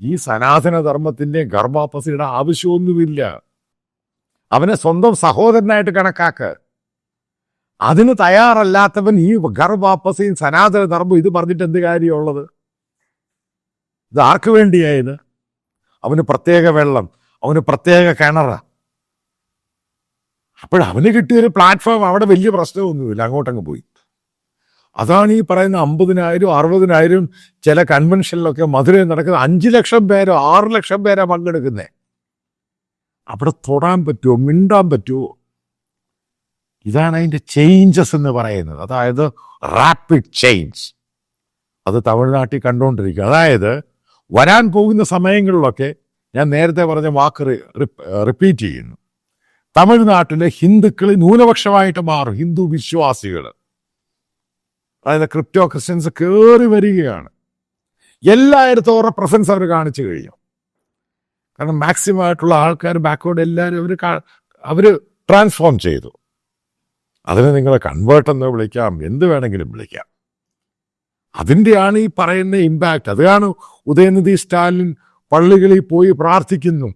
ഈ സനാതന ധർമ്മത്തിന്റെയും ഗർഭാപ്പസിയുടെ ആവശ്യമൊന്നുമില്ല. അവനെ സ്വന്തം സഹോദരനായിട്ട് കണക്കാക്ക്. അതിന് തയ്യാറല്ലാത്തവൻ ഈ ഗർഭാപ്പസയും സനാതന ധർമ്മം ഇത് പറഞ്ഞിട്ട് എന്ത് കാര്യമുള്ളത്? ഇത് ആർക്ക് വേണ്ടിയായത്? അവന് പ്രത്യേക വെള്ളം അവന് പ്രത്യേക കിണറ. അപ്പോഴവന് കിട്ടിയൊരു പ്ലാറ്റ്ഫോം അവിടെ വലിയ പ്രശ്നമൊന്നുമില്ല. അങ്ങോട്ടങ്ങ് പോയി. അതാണ് ഈ പറയുന്ന അമ്പതിനായിരം അറുപതിനായിരം ചില കൺവെൻഷനിലൊക്കെ മധുരയിൽ നടക്കുന്ന അഞ്ച് ലക്ഷം പേരോ ആറ് ലക്ഷം പേരോ പങ്കെടുക്കുന്നത് അവിടെ തൊടാൻ പറ്റുമോ മിണ്ടാൻ പറ്റുമോ ഇതാണ് അതിന്റെ ചേഞ്ചസ് എന്ന് പറയുന്നത്. അതായത് റാപ്പിഡ് ചേഞ്ച് അത് തമിഴ്നാട്ടിൽ കണ്ടുകൊണ്ടിരിക്കുക. അതായത് വരാൻ പോകുന്ന സമയങ്ങളിലൊക്കെ ഞാൻ നേരത്തെ പറഞ്ഞ വാക്ക് റിപ്പീറ്റ് ചെയ്യുന്നു. തമിഴ്നാട്ടിലെ ഹിന്ദുക്കൾ ന്യൂനപക്ഷമായിട്ട് മാറും ഹിന്ദു വിശ്വാസികൾ അതായത് ക്രിപ്റ്റോ ക്രിസ്ത്യൻസ് കയറി വരികയാണ്. എല്ലായിടത്തും അവരുടെ പ്രസൻസ് അവർ കാണിച്ചു കഴിഞ്ഞു. കാരണം മാക്സിമം ആയിട്ടുള്ള ആൾക്കാർ ബാക്ക്വേർഡ് എല്ലാവരും അവർ അവർ ട്രാൻസ്ഫോം ചെയ്തു. അതിനെ നിങ്ങളെ കൺവേർട്ട് എന്ന് വിളിക്കാം എന്ത് വേണമെങ്കിലും വിളിക്കാം. അതിന്റെയാണ് ഈ പറയുന്ന ഇമ്പാക്റ്റ് അതാണ് ഉദയനിധി സ്റ്റാലിൻ പള്ളികളിൽ പോയി പ്രാർത്ഥിക്കുന്നു.